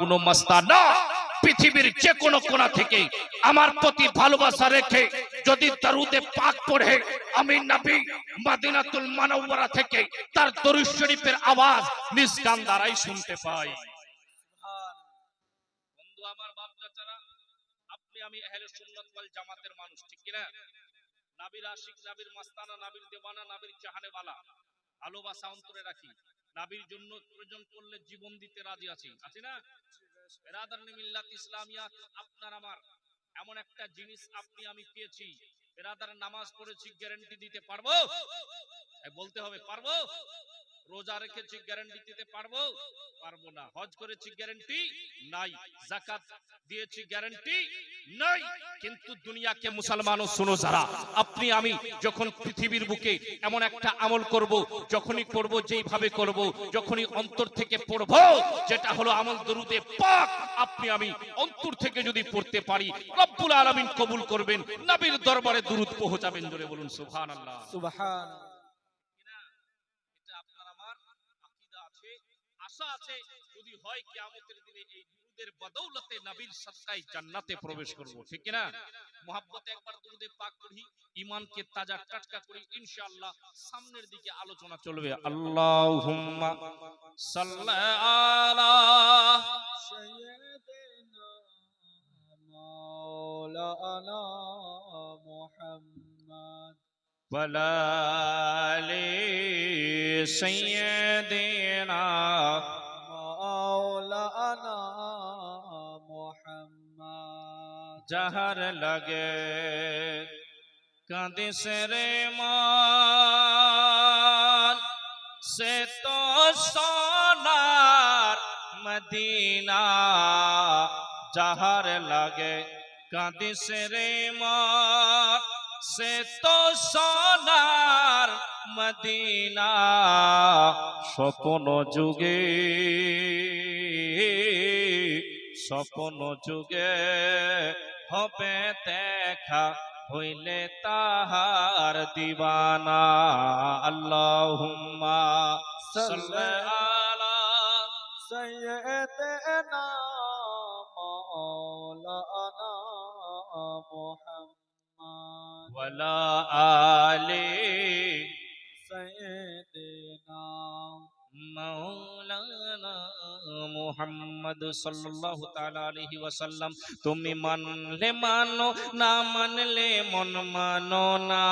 কোনো মাস্তা না। পৃথিবীর যে কোনো কোণা থেকে আমার প্রতি ভালোবাসা রেখে যদি দরুদে পাক পড়ে, আমি নবী মদিনাতুল মানওয়ারা থেকে তার দরুদ শরীফের আওয়াজ নিজ কান দ্বারাই শুনতে পাই। আমি আহলে সুন্নাত ওয়াল জামাতের মানুষ, ঠিক কি না নাবির আশিক, নাবির মাস্তানা, নাবির দেওয়ানা, নাবির চাহানেওয়ালা, ভালোবাসা অন্তরে রাখি। নাবির জন্য প্রয়োজন করলে জীবন দিতে রাজি আছি। আছি না? বেরাদার মিল্লাত ইসলামিয়াত, আপনার আমার। এমন একটা জিনিস আপনি আমি পেয়েছি। বেরাদার নামাজ পড়েছি গ্যারান্টি দিতে পারব? বলতে হবে, পারব? রোজা রেখেছি গ্যারান্টি দিতে পারব? পারব না। হজ করেছি গ্যারান্টি নাই। জাকাত দিয়েছি গ্যারান্টি নাই কিন্তু দুনিয়াকে মুসলমানও শুনো যারা। আপনি আমি যখন পৃথিবীর বুকে এমন একটা আমল করব যখনই করব যেইভাবে করব যখনই অন্তর থেকে পড়ব যেটা হলো আমল দরুদে পাক আপনি আমি অন্তর থেকে যদি পড়তে পারি রব্বুল আলামিন কবুল করবেন নবীর দরবারে দুরুদ পৌঁছাবেন জোরে বলুন সুবহানাল্লাহ। সুবহান এটা আপনার আমার আকীদা আছে আশা আছে যদি হয় কিয়ামতের দিনে এই এর বদৌলতে নবীর সদকায় জান্নাতে প্রবেশ করব, ঠিক কিনা? মোহাব্বতে একবার দুরুদে পাক পড়ি ইমানকে তাজা টাটকা করি, ইনশাআল্লাহ সামনের দিকে আলোচনা চলবে। আল্লাহুম্মা সাল্লা আলা সাইয়্যিদিনা মাওলানা মুহাম্মদ। ওয়ালা আলি সাইয়্যিদিনা যাহার লাগে। কাঁদিস রে মান সে তো সোনার মদিনা যাহার লাগে। কাঁদিস রে মান সে তো সোনার মদিনা, স্বপ্ন যুগে। স্বপ্ন যুগে হবে দেখা হইলে তাহার দিবানা। আল্লাহুম্মা সাল্লি আলা সাইয়্যিদিনা মাওলানা মুহাম্মদ। ওয়ালা আলি সাইয়্যিদিনা মাওলানা মোহাম্মদ সাল্লাল্লাহু তাআলা আলাইহি ওয়াসাল্লাম তুমি মানলে মানো না মানলে মন মানো না।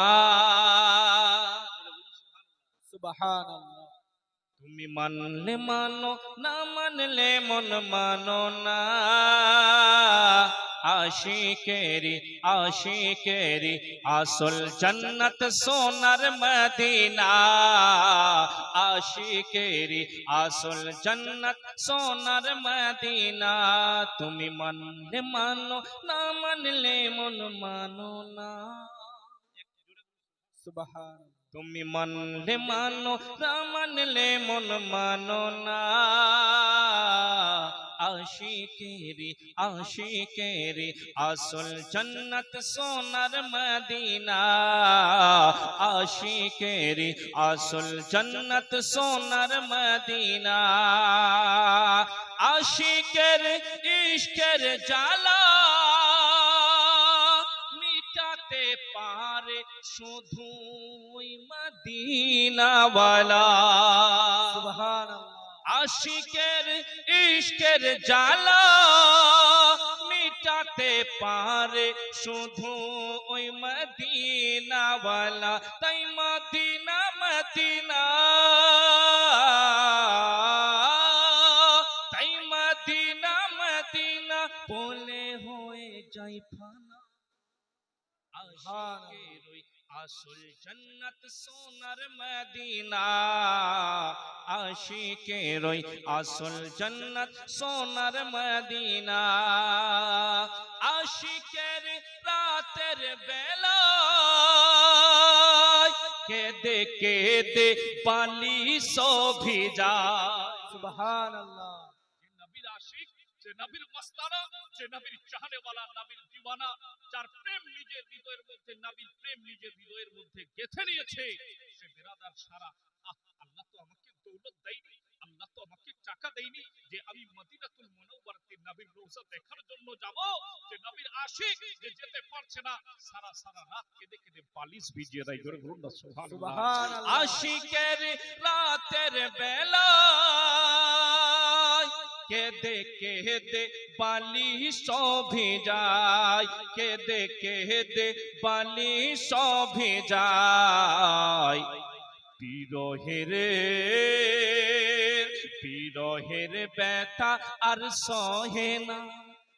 সুবহানাল্লাহ। তুমি মানলে মানো না মানলে মন মানো না। আশিকেরি আশিকেরি আসল জন্নত সোনার মদিনা। আশিকেরি আসল জন্নত সোনার মদিনা। তুমি মানলে মানো না মানলে মন মানো না। সুবহান তুমি মানলে মানো না মানলে মন মানো না। আশিকেরি আশিকেরি আসল জন্নত সোনার মদিনা আশিকেরি আসল জন্নত সোনার মদিনা আশিকের ইশকের জালা মিটাতে পারে শুধু ওই মদিনাওয়ালা سبحان الله আশিকের ইশকের জালা মিটাতে পারে শুধু ওই মদিনাওয়ালা। তাই মদিনা মদিনা। তাই মদিনা মদিনা বলে হয়ে যাই ফানা। আশিকের ওই আসল জন্নত সোনার মদিনা। আশিকে রই আসল জন্নত সোনার মদিনা। আশিকের রাতের বেলা কেদে কেদে পালি সভি যায়। সুবহানাল্লাহ। নবীর আশিক যে নবীর মস্তানা যে নবীর চাহনে वाला নবীর দিওয়ানা যার প্রেম নিজের হৃদয়ের মধ্যে নবীর প্রেম নিজের হৃদয়ের মধ্যে গেঁথে নিয়েছে সে বেরাদার সারা। আল্লাহ তো আমাকে দৌলত দেয়নি আল্লাহ তো আমাকে টাকা দেয়নি যে আমি মদিনাতুল দেখার জন্য যাব যে নবীর আশিক যে যেতে পারছে না। সারা সারা রাত কেঁদে কেঁদে বালিশ ভিজিয়ে দেয়। জোরে বলুন না সুবহানাল্লাহ। আশিকের রাতের বেলা কেদে কেদে বালি সভে যায়, কেদে কেদে বালি সভে যায়। বিরহের বিরহের ব্যথা আর সহে না।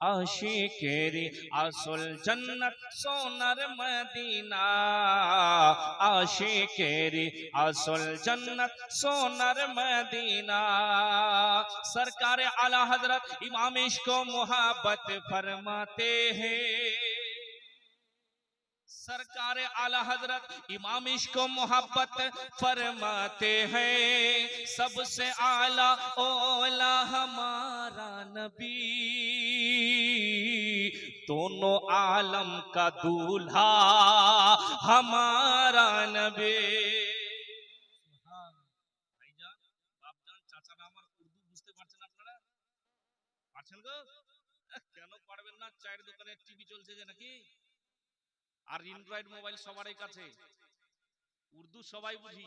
عاشقیری اصل جنت سونر مدینہ عاشقیری اصل جنت سونر مدینہ سرکار اعلی حضرت امام عشق کو محبت فرماتے ہیں सरकार आला हजरत इमाम इश्क को मोहब्बत फरमाते हैं सबसे आला ओला हमारा नबी दोनों आलम का दूल्हा हमारा नबी ভাইজান বাপজান চাচারা আমার উর্দু বুঝতে পারছেন আপনারা পারছেন গো আহ, কেন পারবেন না চায়ের দোকানে টিভি চলছে যে নাকি আর অ্যান্ড্রয়েড মোবাইল সবারই কাছে। উর্দু সবাই বুঝি।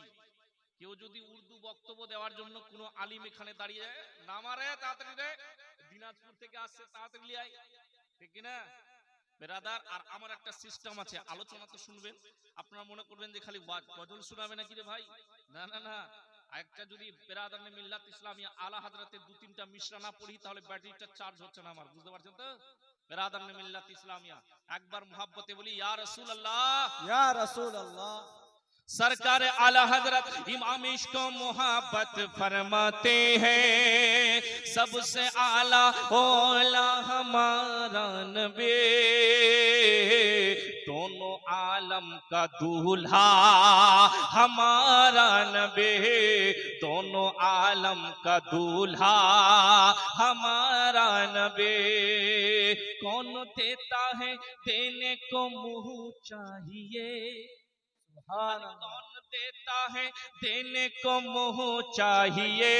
কেউ যদি উর্দু বক্তব্য দেওয়ার জন্য কোনো আলিম এখানে দাঁড়িয়ে যায় নামারে তাড়াতাড়ি রে দিনাজপুর থেকে আসছে তাড়াতাড়ি আয়। ঠিক কি না বেরাদার আর আমার একটা সিস্টেম আছে আলোচনা তো শুনবেন। আপনারা মনে করবেন যে খালি গজল শোনাবে নাকি রে ভাই? না না না। একটা যদি বেরাদার মিল্লাত ইসলামিয়া আলা হাজরাতে দু তিনটা মিশ্রা না পড়ি তাহলে ব্যাটারিটা চার্জ হচ্ছে না আমার বুঝতে পারছেন তো? برادر نے ملت اسلامیہ۔ اکبر محبت بولی یا رسول اللہ۔ یا رسول اللہ۔ سرکار اعلی حضرت امام عشق و محبت فرماتے ہیں سب سے اعلی اولا ہمارا نبی۔ دونوں عالم کا دولہا، ہمارا نبی، دونوں عالم کا دولہا، ہمارا نبی، کون دیتا ہے دینے کو منہ چاہیے؟ سبحان اللہ۔ دیتا ہے دینے کو منہ چاہیے۔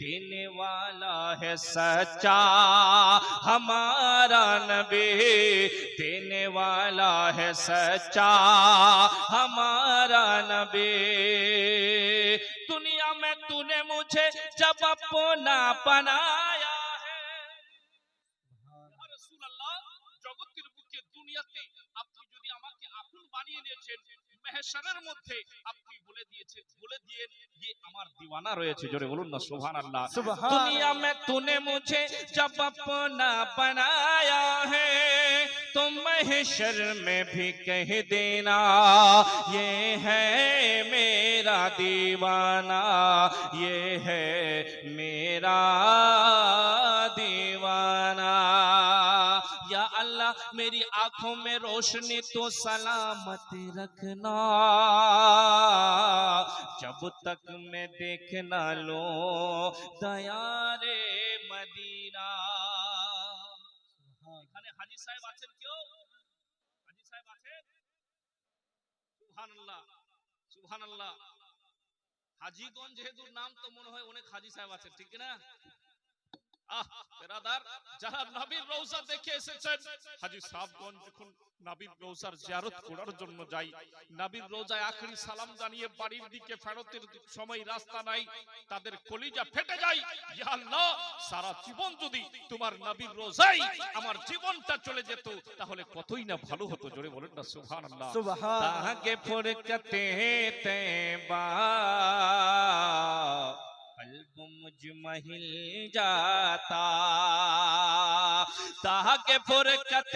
دینے والا ہے سچا، ہمارا نبی۔ دینے والا ہے سچا، ہمارا نبی۔ دنیا میں تُو نے مجھے جب اپنا بنا মেহশারের মধ্যে আপনি বলে দিয়েছেন বলে দিয়ে ये আমার दीवाना রয়েছে জোরে বলুন না সুবহানাল্লাহ সুবহান दुनिया में तूने मुझे जब अपना बनाया है तो महशर में भी कह देना ये है मेरा दीवाना ये है मेरा दीवाना या अल्लाह मेरी आंखों में रोशनी तो सलामत रखना जब तक मैं देख ना लो দয়া রে মদিনা এখানে হাজি সাহেব আছেন কেউ হাজি সাহেব আছেন সুবহানাল্লাহ সুবহানাল্লাহ হাজিগঞ্জ যেহেতু নাম তো মনে হয় অনেক হাজি সাহেব আছেন ঠিক না আহ বেরাদার যারা নবীর রওজা দেখে এসেছেন হাজি সাহেবগঞ্জ যখন নবীর রওজার জিয়ারত করার জন্য যাই নবীর রোজায় আখরি সালাম জানিয়ে বাড়ির দিকে ফেরতের সময় রাস্তা নাই তাদের কলিজা ফেটে যায় ইয়া আল্লাহ সারা জীবন যদি তোমার নবীর রোজায় আমার জীবনটা চলে যেত তাহলে কতই না ভালো হতো জোরে বলেন না সুবহানাল্লাহ। সুবহান তাহাকে ফুরকতে তেবা। قلب مجھ مجمحل جاتا تاہ کے فرقت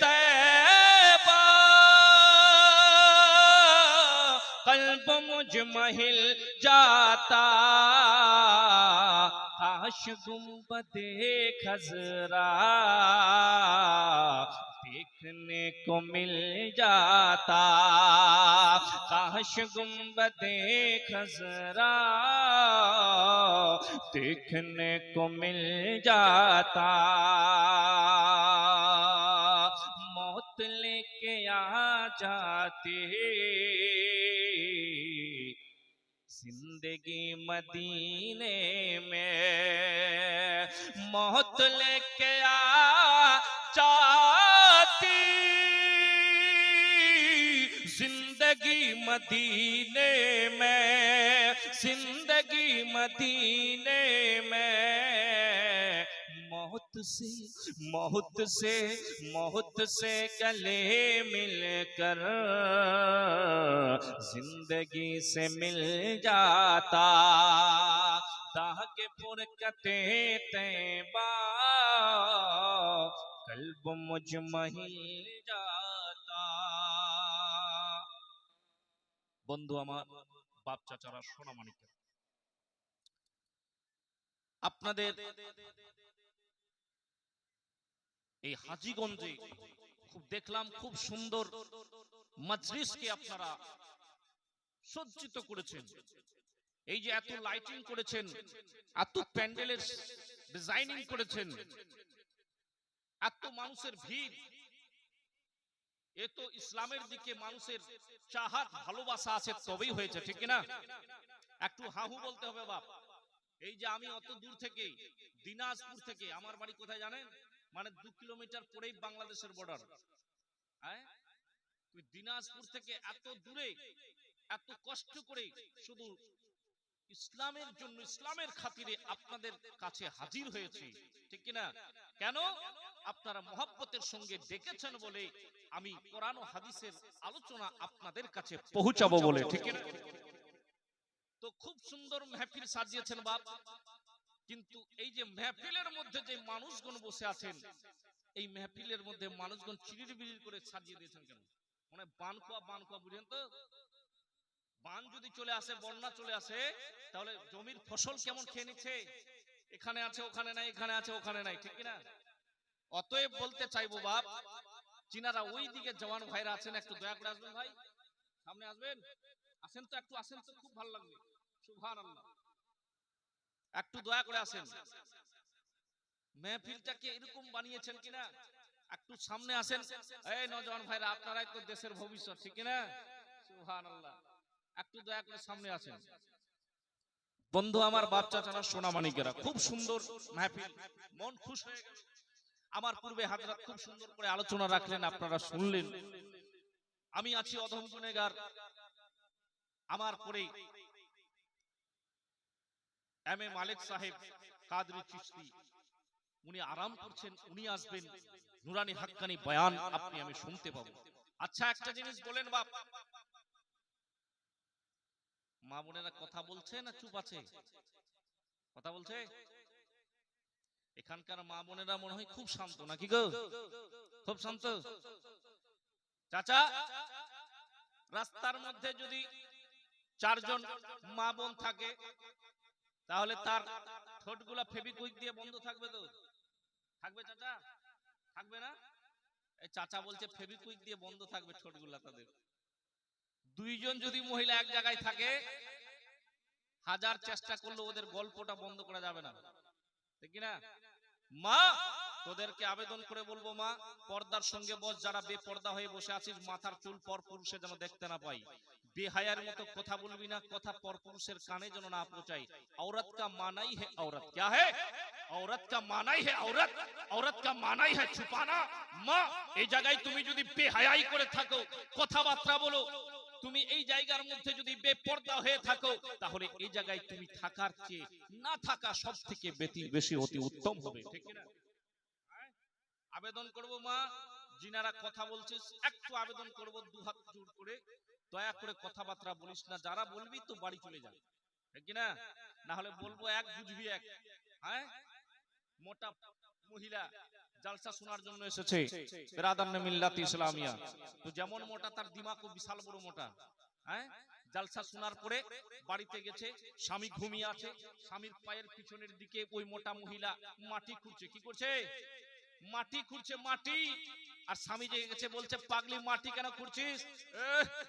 تیبا قلب مجھ مجمحل جاتا، کاش گنبد خزرا دیکھنے کو مل جاتا۔ کاش گنبد خزرا دیکھنے کو مل جاتا۔ موت لے کے آ جاتی۔ زندگی مدینے میں موت لے کے آ جاتی۔ مدینے میں، زندگی مدینے میں۔ موت سے موت سے موت سے گلے مل کر زندگی سے مل جاتا۔ داغ کے فرقتیں تیبا قلب مجمہل جاتا বন্ধু আমার, বাপ চাচারা সোনা মানিক আপনাদের এই হাজিগঞ্জে খুব দেখলাম, খুব সুন্দর মজলিসকে আপনারা সজ্জিত করেছেন। এই যে এত লাইটিং করেছেন, এত প্যান্ডেলের ডিজাইনিং করেছেন, এত মানুষের ভিড়। এ তো ইসলামের দিকে মানুষের চাহাত ভালোবাসা আছে তবেই হয়েছে ঠিক না একটু হাহু বলতে হবে বাপ। এই যে আমি অত দূর থেকে দিনাজপুর থেকে আমার বাড়ি কোথায় জানেন? মানে দু কিলোমিটার পরেই বাংলাদেশের বর্ডার হ্যাঁ তুই দিনাজপুর থেকে এত দূরে এত কষ্ট করে শুধু ইসলামের জন্য ইসলামের খাতিরে আপনাদের কাছে হাজির হয়েছি ঠিক কিনা? কেন? আপনারা মহাব্বতের সঙ্গে ডেকেছেন বলে আমি কোরআন হাদিসের আলোচনা আপনাদের কাছে পৌঁছাবো বলে, ঠিক তো খুব সুন্দর মেহফিল সাজিয়েছেন বাপ। কিন্তু এই যে মেহফিলের মধ্যে যে মানুষগণ বসে আছেন, এই মেহফিলের মধ্যে মানুষগণ চিরির বিড়ির করে সাজিয়ে দিয়েছেন কেন? মানে বান খোয়া বান খোয়া বুঝেন তো? বান যদি চলে আসে, বন্যা চলে আসে, তাহলে জমির ফসল কেমন খেয়ে নিচ্ছে? এখানে আছে, ওখানে নাই, এখানে আছে, ওখানে নাই, ঠিক না অতএব বলতে চাইব, বাপ, চিনারা ওই দিকে জওয়ান ভাইরা আছেন, একটু দয়া করে আসবেন ভাই। সামনে আসবেন? আসেন তো, একটু আসেন তো, খুব ভালো লাগবে। সুভান একটু দয়া করে আসেন। মেহফিলটাকে এরকম বানিয়েছেন কিনা? একটু সামনে আসেন। এই নজওয়ান ভাইরা, আপনারাই তো দেশের ভবিষ্যৎ, ঠিক না আল্লাহ একটু দয়া করে সামনে আসেন। বন্ধু, আমার বাচ্চা চানা সোনামানিকেরা, খুব সুন্দর মাহফিল। মন খুশ হয়ে গেল। আমার পূর্বে হাজরাত খুব সুন্দর করে আলোচনা রাখলেন, আপনারা শুনলেন। আমি আছি অধম গুনেগার আমার পরে এম এ মালিক সাহেব কাদরি চিশতি, উনি আরাম করছেন, উনি আসবেন। নুরানি হাক্কানি বয়ান আপনি আমি শুনতে পাবো। আচ্ছা একটা জিনিস বলেন বাপ। মা বোনেরা কথা বলছে না চুপ আছে? কথা বলছে? এখানকার মা বোনেরা মনে হয় খুব শান্ত, নাকি গো? খুব শান্ত? চাচা, রাস্তার মধ্যে যদি চারজন মা বোন থাকে, তাহলে তার ঠোঁটগুলা ফেবিকুইক দিয়ে বন্ধ থাকবে তো? থাকবে চাচা? থাকবে না? এই চাচা বলছে ফেবিকুইক দিয়ে বন্ধ থাকবে ঠোঁটগুলা তাদের। দুইজন যদি মহিলা এক জায়গায় থাকে, হাজার চেষ্টা করলেও ওদের গল্পটা বন্ধ করা যাবে না। ঠিক না? মা তোদেরকে আবেদন করে বলবো মা পর্দার সঙ্গে বস যারা বেপর্দা হয়ে বসে আছিস মাথার চুল পর পুরুষে যেন দেখতে না পাই বেহায়ার মতো কথা বলবি না কথা পর পুরুষের কানে যেন না পৌঁছাই औरत का माना ही है औरत क्या है औरत का माना ही है औरत औरत का माना ही है छुपाना মা এই জায়গায় তুমি যদি বেহায়াই করে থাকো কথাবার্তা বলো তুমি এই জায়গার মধ্যে যদি বেপর্দা হয়ে থাকো, তাহলে এই জায়গায় তুমি থাকার চেয়ে না থাকা সব থেকে বেশি অতি উত্তম হবে? আবেদন করব মা, জিনারা কথা বলছিস একটু আবেদন করব, দু হাত জোর করে। দয়া করে কথাবার্তা বলিস না, যারা বলবি তো বাড়ি চলে যা। ঠিক না না হলে বলব এক, বুঝবি এক। হ্যাঁ? মোটা মহিলা জালসা শোনার জন্য এসেছে। মিল্লাত ইসলামিয়া। তো যেমন মোটা তার দিমাগও বিশাল বড় মোটা। হ্যাঁ? জালসা শোনার পরে বাড়িতে গেছে স্বামী ঘুমিয়ে আছে স্বামীর পায়ের পিছনের দিকে ওই মোটা মহিলা মাটি খুঁড়ছে। কি করছে? মাটি খুঁড়ছে মাটি। আর স্বামী জেগে গেছে বলছে পাগলি মাটি কেন খুঁড়ছিস?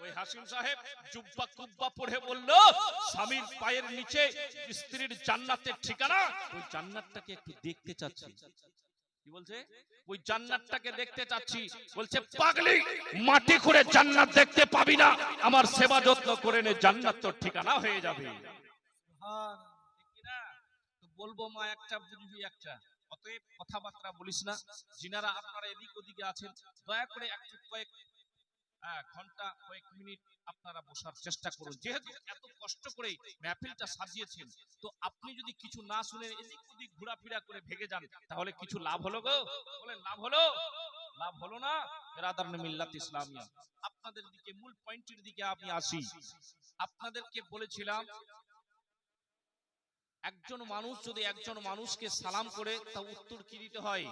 ওই হাসিম সাহেব জুব্বা কুব্বা পড়ে বলল স্বামীর পায়ের নিচে স্ত্রীর জান্নাতের ঠিকানা? ওই জান্নাতটাকে একটু দেখতে চাচ্ছি। কি বলছে? ওই জান্নাতটাকে দেখতে চাচ্ছি। বলছে পাগলি মাটি করে জান্নাত দেখতে পাবি না। আমার সেবা যত্ন করে নে জান্নাত তোর ঠিকানা হয়ে যাবে। বলব মা একটা বুঝবি একটা। অতএব কথাবার্তা বলিস না। যিনারা আপনারা এদিক ওদিকে আছেন দয়া করে একটু কয়েক ঘণ্টা কয়েক মিনিট আপনারা বসার চেষ্টা করুন। যেহেতু এত কষ্ট করে মেহফিলটা সাজিয়েছেন, তো আপনি যদি কিছু না শুনে এদিক ওদিক ঘোরাফেরা করে ভেগে যান, তাহলে কিছু লাভ হলো গো? বলেন, লাভ হলো? লাভ হলো না? রাদার মিল্লাত ইসলামিয়া। আপনাদের দিকে, মূল পয়েন্টের দিকে আমি আসি। আপনাদেরকে বলেছিলাম, একজন মানুষ যদি একজন মানুষকে সালাম করে, তা উত্তর কি দিতে হয়?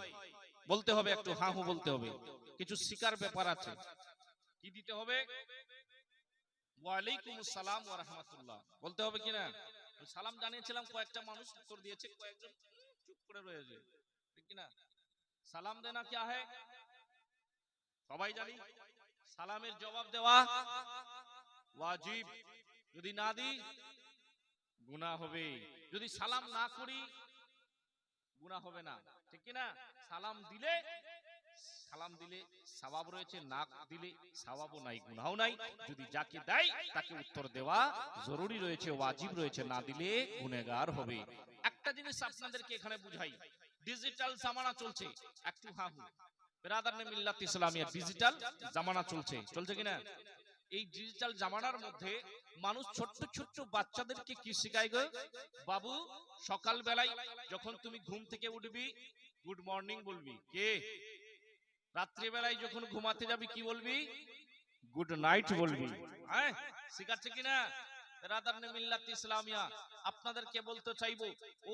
বলতে হবে একটু হা হু বলতে হবে। কিছু শিকার ব্যাপার আছে। কি দিতে হবে? ওয়ালাইকুম আসসালাম ওয়া রাহমাতুল্লাহ। বলতে হবে কিনা? সালাম জানিয়েছিলাম, কয়েকটা মানুষ উত্তর দিয়েছে, কয়েকজন চুপ করে রয়েছে। ঠিক কিনা? সালাম দেনা কি है সবাই জানি, সালামের জবাব দেওয়া ওয়াজিব। যদি না দিই, গুনাহ হবে। যদি সালাম না করি, গুনাহ হবে না। ঠিক কি না সালাম দিলে সালাম দিলে সওয়াব রয়েছে না দিলে সওয়াবও নাই, গুনাহও নাই। যদি যাকে দেয়, তাকে উত্তর দেওয়া জরুরি রয়েছে, ওয়াজিব রয়েছে, না দিলে গুনেগার হবে। একটা জিনিস আপনাদেরকে এখানে বুঝাই। ডিজিটাল জামানা চলছে। একটু হাহু। বেরাদার নে মিল্লাত ইসলামিয়া ডিজিটাল জামানা চলছে। চলছে কিনা? এই ডিজিটাল জামানার মধ্যে মানুষ ছোট্ট ছোট্ট বাচ্চাদেরকে কি শেখায় গো? বাবু সকাল বেলায় যখন তুমি ঘুম থেকে উঠবি গুড মর্নিং বলবি। কে? রাত্রি বেলায় যখন ঘুমাতে যাবি কি বলবি? গুড নাইট বলবি। হ্যাঁ শেখাচ্ছে কিনা? রাদার নে মিল্লাত ইসলামিয়া আপনাদেরকে বলতে চাইব ও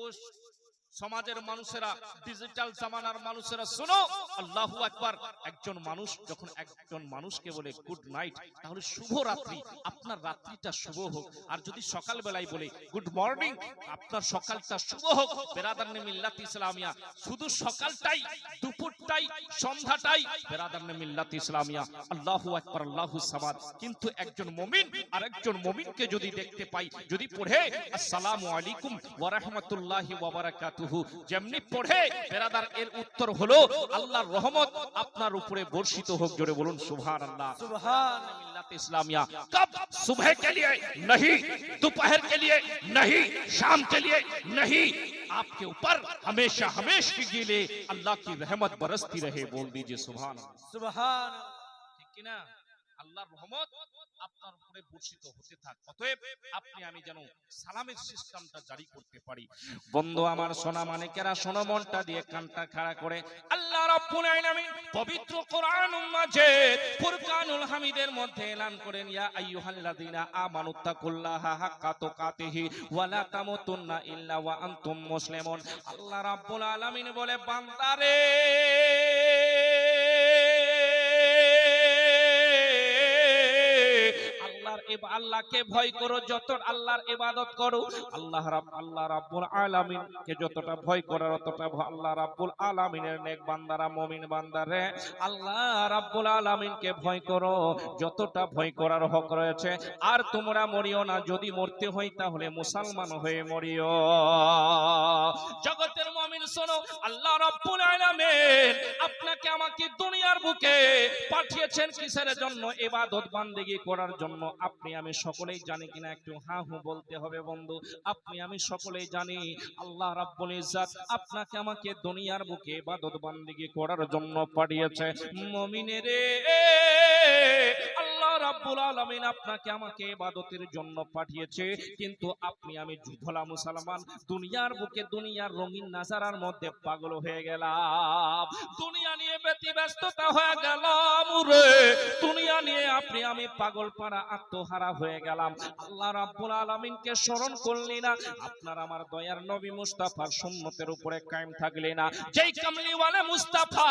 সমাজের মানুষেরা ডিজিটাল জামানার মানুষেরা শোনো আল্লাহু আকবার একজন মানুষ যখন একজন মানুষকে বলে গুড নাইট তাহলে শুভ রাত্রি আপনার রাত্রিটা শুভ হোক। আর যদি সকাল বেলায় বলে গুড মর্নিং আপনার সকালটা শুভ হোক। বেরাদার মিল্লাত ইসলামিয়া শুধু সকালটাই দুপুরটাই সন্ধ্যাটাই বেরাদার মিল্লাত ইসলামিয়া আল্লাহু আকবার আল্লাহু সামাদ কিন্তু একজন মুমিন আর একজন মুমিনকে যদি দেখতে পাই যদি পড়ে আসসালামু আলাইকুম ওয়া রাহমাতুল্লাহি ওয়া বারাকাতুহু যেমনি পড়ে বেরাদার এর উত্তর হলো আল্লাহর রহমত আপনার উপরে বর্ষিত হোক জোরে বলুন সুবহানাল্লাহ সুবহান मिल्लत इस्लामिया कब सुबह के लिए नहीं दोपहर के लिए नहीं शाम के लिए नहीं आपके ऊपर हमेशा हमेशा के लिए अल्लाह की रहमत बरसती रहे बोल दीजिए सुबह सुबह ठीक है ना अल्लाह रहमत আপনার উপরে বর্ষিত হতে থাক। অতএব আপনি আমি যেন সালামের সিস্টেমটা জারি করতে পারি। বন্ধু আমার সোনা মানিকেরা সোনা মনটা দিয়ে কানটা খাড়া করে। আল্লাহ রাব্বুল আলামিন পবিত্র কোরআন মাজিদ ফুরকানুল হামিদের মধ্যে এলান করেন ইয়া আইয়ুহাল্লাযিনা আমানুত্তাকুল্লাহা হাক্কা তুকাতিহি ওয়া লা তামুতুন্না ইল্লা ওয়া আনতুম মুসলিমুন। আল্লাহ রাব্বুল আলামিন বলে বান্দারে! আল্লাহকে ভয় করো, যত আল্লাহর ইবাদত করো, আল্লাহ রাব, আল্লাহ রাব্বুল আলামিনকে যতটা ভয় করার ততটা আল্লাহ রাব্বুল আলামিনের নেক বান্দারা, মুমিন বান্দারে, আল্লাহ রাব্বুল আলামিনকে ভয় করো, যতটা ভয় করার হক রয়েছে। আর তোমরা মরিও না, যদি মরতে হয় তাহলে মুসলমান হয়ে মরিও। জগতের মুমিন শোনো, আল্লাহ রাব্বুল আলামিন আপনাকে আমাকে দুনিয়ার বুকে পাঠিয়েছেন কিসের জন্য? ইবাদত বান্দেগি করার জন্য। আপনি আমি সকলেই জানি কিনা একটু হা হু বলতে হবে বন্ধু। আপনি আমি সকলেই জানি, আল্লাহ রাব্বুল ইজ্জাত আপনাকে আমাকে দুনিয়ার বুকে ইবাদত বান্দিগি করার জন্য পাঠিয়েছে। মুমিনেরে রাব্বুল আলামিন আপনাকে আমাকে ইবাদতের জন্য পাঠিয়েছে। কিন্তু আপনি আমি ধলা মুসলমান, দুনিয়ার বুকে দুনিয়ার রঙিন নাজারার মধ্যে পাগল হয়ে গেলাম। দুনিয়া নিয়ে ব্যতি ব্যস্ততা হয়ে গেলাম রে। দুনিয়া নিয়ে আপনি আমি পাগল পাড়া আত্মহারা হয়ে গেলাম। আল্লাহ রাব্বুল আলামিনকে স্মরণ করলি না। আপনার আমার দয়ার নবী মুস্তাফার উপরে কায়েম না। যেই কামলিওয়ালা মুস্তাফা,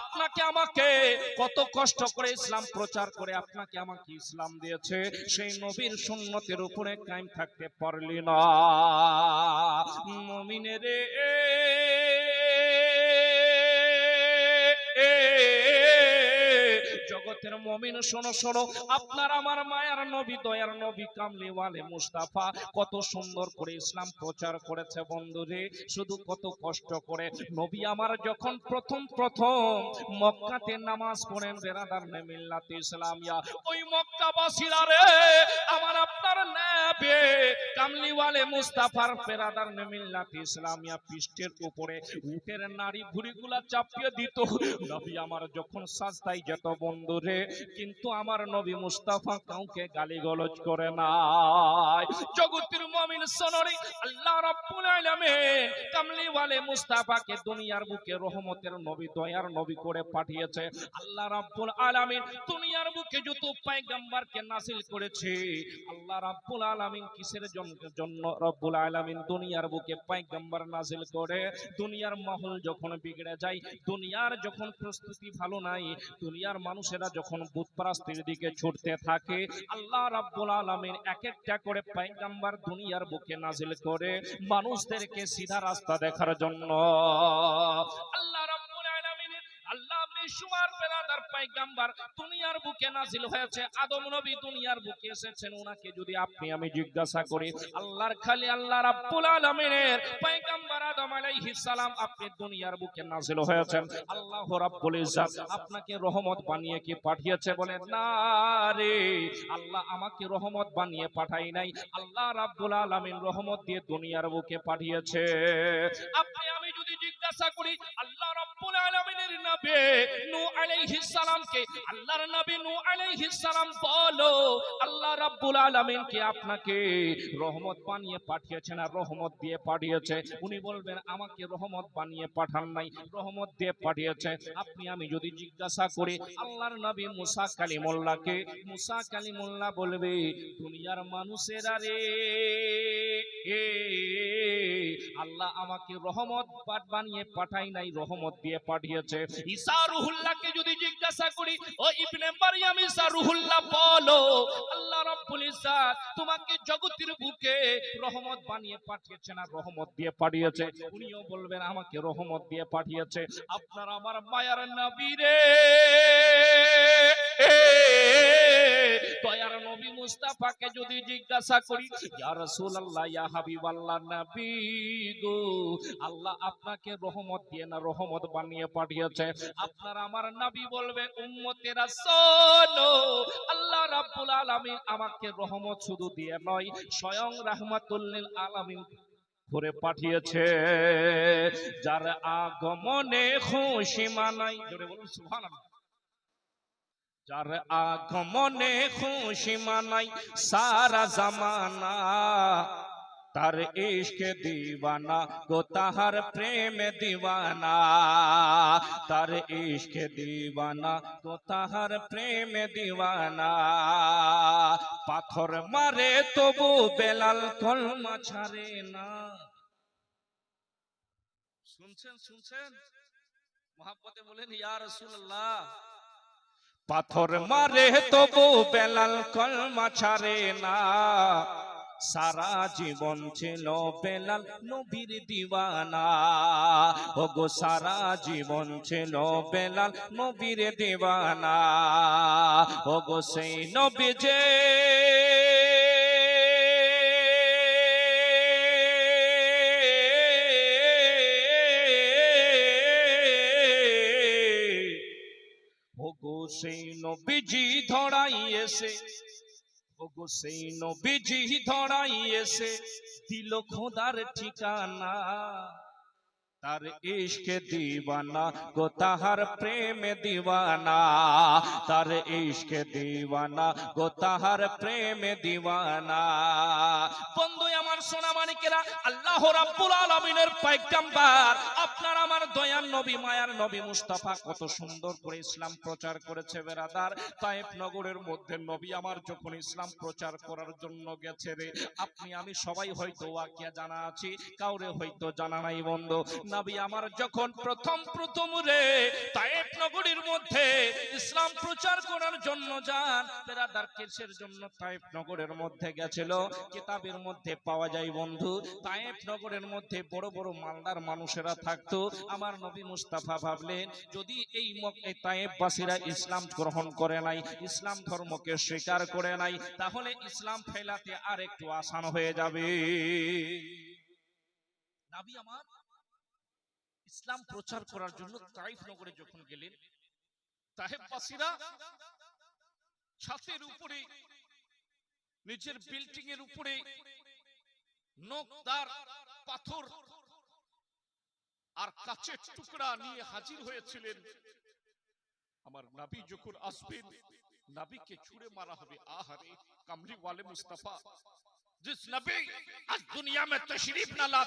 আপনাকে আমাকে কত কষ্ট করে ইসলাম প্রচার করে আপনাকে আমাকে আমাকে ইসলাম দিয়েছে সেই নবীর সুন্নতের উপরে কায়েম থাকতে পারলি না। মমিনের জগতের মমিন, শোনো শোনো, আপনার আমার মায়ার নবী, দয়ার নবী কামলিওয়ালে মুস্তাফা, কত সুন্দর করে ইসলাম প্রচার করেছে বন্ধুরে শুধু কত কষ্ট করে। নবী আমার যখন প্রথম প্রথম মক্কাতে নামাজ পড়েন, বেরাদার মিল্লাত ইসলামিয়া, ওই মক্কাবাসীরা রে, আমার আপনার নেবে কামলিওয়ালে মুস্তাফার বেরাদার মিল্লাত ইসলামিয়া পৃষ্ঠের উপরে উটের নারী ভুড়িগুলা চাপিয়ে দিত। নবী আমার যখন সাজদাই যেত বন্ধুরে কিন্তু আমার নবী মুস্তাফা কাউকে গালিগালাজ করে নাই। জগতের মুমিন সনরি আল্লাহ রাব্বুল আলামিন কামলিওয়ালে মুস্তাফাকে দুনিয়ার বুকে রহমতের নবী, দয়ার নবী করে পাঠিয়েছে। আল্লাহ রাব্বুল আলামিন দুনিয়ার বুকে যত পয়গম্বরকে নাসিল করেছে, আল্লাহ রাব্বুল আলামিন কিসের জন্য রব্বুল আলামিন দুনিয়ার বুকে পয়গম্বর নাসিল করে? দুনিয়ার মহল যখন বিগড়ে যায়, দুনিয়ার যখন প্রস্তুতি ভালো নাই, দুনিয়ার মানুষেরা বুতপ্রাস্তির দিকে ছুটতে থাকে, আল্লাহ রাব্বুল আলামিন এক একটা করে পয়গম্বর দুনিয়ার বুকে নাজিল করে মানুষদেরকে সিধা রাস্তা দেখার জন্য। আল্লাহ বেলাদার পয়গম্বর দুনিয়ার বুকে নাজিল হয়েছে। আদম নবী দুনিয়ার বুকে এসেছেন। ওনাকে যদি আপনি আমি জিজ্ঞাসা করি, আল্লাহর খালি পয়গম্বর আদম সালাম আপনি দুনিয়ার বুকে নাজিল হয়েছেন? আল্লাহ রাব্বুল ইজ্জাত, আপনাকে রহমত বানিয়ে কি পাঠিয়েছে বলে না রে, আল্লাহ আমাকে রহমত বানিয়ে পাঠাই নাই। আল্লাহ রাব্বুল আলামিন রহমত দিয়ে দুনিয়ার বুকে পাঠিয়েছে। আপনি আমি যদি জিজ্ঞাসা করি আল্লাহ রাব্বুল আলামিনের নবী আলাইহিস সালামকে, আল্লাহর নবী আলাইহিস সালাম বলো, আল্লাহ রাব্বুল আলামিন কে আপনাকে রহমত বানিয়ে পাঠিয়েছে না রহমত দিয়ে পাঠিয়েছে। উনি বলবেন, আমাকে রহমত বানিয়ে পাঠান নাই, রহমত দিয়ে পাঠিয়েছে। আপনি, আমি যদি জিজ্ঞাসা করি, আল্লাহর নবী মুসা কালিমুল্লাহকে, মুসা কালিমুল্লাহ বলবে, দুনিয়ার মানুষেরা রে আল্লাহ আমাকে রহমত পাঠ পাঠাই নাই, রহমত দিয়ে পাঠিয়েছে। ঈসা রুহুল্লাহকে যদি জিজ্ঞাসা করি, ও ইবনে মারইয়াম, ঈসা রুহুল্লাহ, বলো, আল্লাহ রাব্বুল ইজ্জাত তোমাকে জগতের বুকে রহমত বানিয়ে পাঠিয়েছে না রহমত দিয়ে পাঠিয়েছে। উনিও বলবেন, আমাকে রহমত দিয়ে পাঠিয়েছে। আপনার আমার মায়ার নবী রে। দয়ার নবী মুস্তাফাকে যদি জিজ্ঞাসা করি, ইয়া রাসূলুল্লাহ, ইয়া হাবিবাল্লাহ নবী গো, আল্লাহ আপনাকে রহমত দিয়ে না রহমত বানিয়ে পাঠিয়েছে? আপনার আমার নবী বলবে উম্মতেরা শোনো আল্লাহ রাব্বুল আলামিন আমাকে রহমত শুধু দিয়ে নয়, স্বয়ং রাহমাতুল লিল আলামিন করে পাঠিয়েছে। যার আগমনে খুশি মানাই। জোরে বলুন, সুবহানাল্লাহ। যার আগমনে খুশি মানাই সারা জামানা। তার ইশক দিওয়ানা গো তাহার প্রেম দিওয়ানা তার ইশক দিওয়ানা গো তাহার প্রেম দিওয়ানা পাথর মারে তবু বেলাল কলমা ছাড়ে না। শুনছেন শুনছেন? মহাব্বতে বলেন, ইয়া রাসূলুল্লাহ পাথর মারে তবু বেলাল কলমা ছাড়ে না। সারা জীবন ছিল বেলাল নবীর দিওয়ানা। ও গো সারা জীবন ছিল বেলাল নবীর দিওয়ানা। ও গো সেই নবী যে সেই নবীজি ধরাই এসে ওগো সেই নবীজি ধরাই এসে দিল খোদার ঠিকানা। তার ইশকে দিওয়ানা গো তাহার প্রেম দিওয়ানা তার ইশকে দিওয়ানা গো তাহার প্রেম দিওয়ানা বন্ধু, আমার সোনা মানিকেরা, আল্লাহ রাব্বুল আলামিনের পয়গম্বর, আপনার আমার দয়ার নবী, মায়ার নবী মুস্তাফা কত সুন্দর করে ইসলাম প্রচার করেছে বেরাদার। তায়েফ নগরের মধ্যে নবী আমার যখন ইসলাম প্রচার করার জন্য গেছে রে, আপনি, আমি সবাই হয়তো ওয়াকিয়া জানা আছি, কাউরে হয়তো জানা নাই বন্ধু। নবী আমার যখন প্রথম প্রথম রে তায়েব নগরীর মধ্যে ইসলাম প্রচার করার জন্য যান, বেরাদার কেসের জন্য তায়েব নগরের মধ্যে গেছিল? কিতাবের মধ্যে পাওয়া যায় বন্ধু তায়েব নগরের মধ্যে বড় বড় মালদার মানুষেরা থাকতো। আমার নবী মুস্তাফা ভাবলেন, যদি এই তায়েববাসীরা ইসলাম গ্রহণ করে নাই, ইসলাম ধর্মকে স্বীকার করে নাই, তাহলে ইসলাম ফেলাতে আর একটু আসান হয়ে যাবে। নাবি আমার ইসলাম প্রচার করার জন্য তাইফ নগরে যখন গেলেন তাহেববাসীরা ছাদের উপরে নিজের বিল্ডিং এর উপরে নখদার পাথর আর কাচের টুকরা নিয়ে হাজির হয়েছিলেন আমার নাবি যখন আসবেন নাবিকে ছুড়ে মারা হবে আহারে কামলি ওয়ালে মুস্তাফা जिस नबी आज दुनिया में तशरीफ न लाते